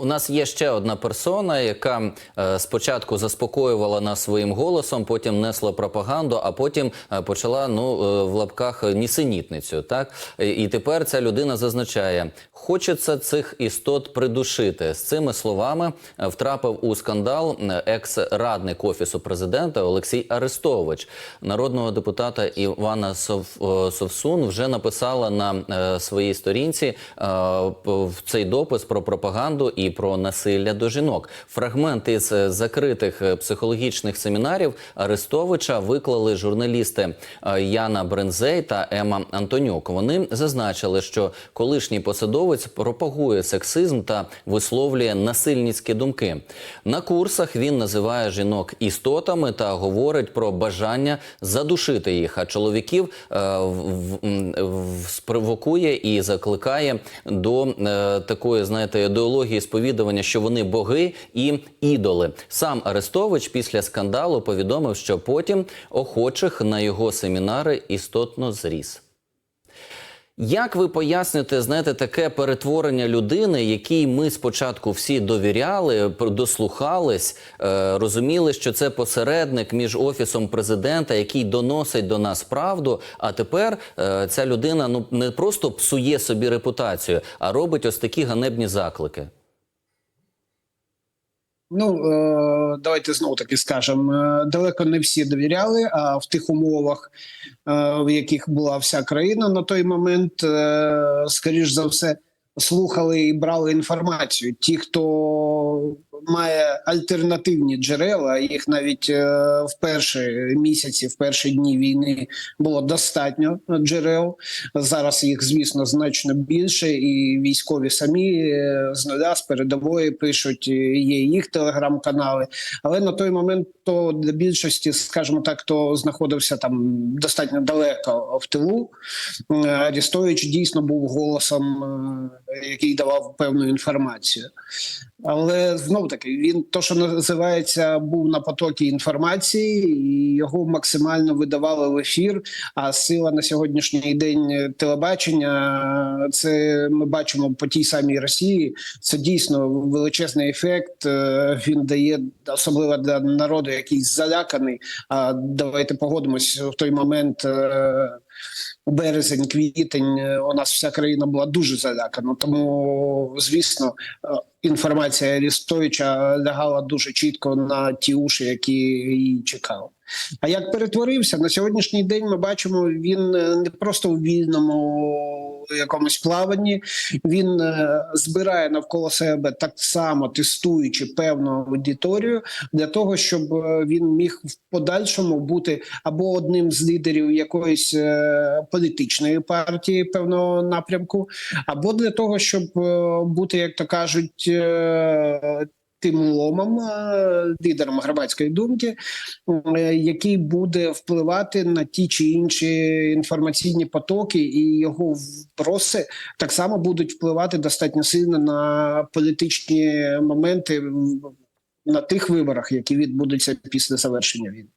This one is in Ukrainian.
у нас є ще одна персона, яка е, спочатку заспокоювала нас своїм голосом, потім несла пропаганду, а потім е, почала ну е, в лапках нісенітницю. Так І- тепер ця людина зазначає, хочеться цих істот придушити. З цими словами е, втрапив у скандал е, екс-радник офісу президента Олексій Арестович. Народного депутата Івана Сов- е, Совсун вже написала на е, своїй сторінці е, в цей допис про пропаганду і про насилля до жінок. Фрагмент із е, закритих е, психологічних семінарів Арестовича виклали журналісти е, Яна Брензей та Ема Антонюк. Вони зазначили, що колишній посадовець пропагує сексизм та висловлює насильницькі думки. На курсах він називає жінок істотами та говорить про бажання задушити їх. А чоловіків е, в- в- спровокує і закликає до е, такої, знаєте, ідеології сповідування, що вони боги і ідоли. Сам Арестович після скандалу повідомив, що потім охочих на його семінари істотно зріс. Як ви поясните, знаєте, таке перетворення людини, якій ми спочатку всі довіряли, дослухались, е, розуміли, що це посередник між офісом президента, який доносить до нас правду. А тепер е, ця людина ну не просто псує собі репутацію, а робить ось такі ганебні заклики. Ну е, давайте знову таки скажемо. е, Далеко не всі довіряли. А в тих умовах, е, в яких була вся країна на той момент, скоріш за все, слухали і брали інформацію. Ті, хто має альтернативні джерела, їх навіть е, в перші місяці, в перші дні війни було достатньо джерел. Зараз їх, звісно, значно більше, і військові самі е, з нуля з передової пишуть. е, Є їх телеграм-канали. Але на той момент то для більшості, скажімо так, хто знаходився там достатньо далеко в тилу. Арістович дійсно був голосом, який давав певну інформацію. Але знов таки він то, що називається, був на потокі інформації, і його максимально видавали в ефір. А сила на сьогоднішній день телебачення, це ми бачимо по тій самій Росії. Це дійсно величезний ефект. е, Він дає особливо для народу, який заляканий. А давайте погодимось в той момент. Березень, квітень е, у нас вся країна була дуже залякана. Тому, звісно, е, інформація Арістовича лягала дуже чітко на ті уші, які її чекали. А як перетворився на сьогоднішній день, ми бачимо, він е, не просто у вільному якомусь плаванні. Він е, збирає навколо себе так само тестуючи певну аудиторію для того, щоб е, він міг в подальшому бути або одним з лідерів якоїсь е, політичної партії певного напрямку, або для того, щоб бути, як то кажуть. Тим ломом, е, лідером громадської думки, е, який буде впливати на ті чи інші інформаційні потоки, і його вброси так само будуть впливати достатньо сильно на політичні моменти на тих виборах, які відбудуться після завершення війни.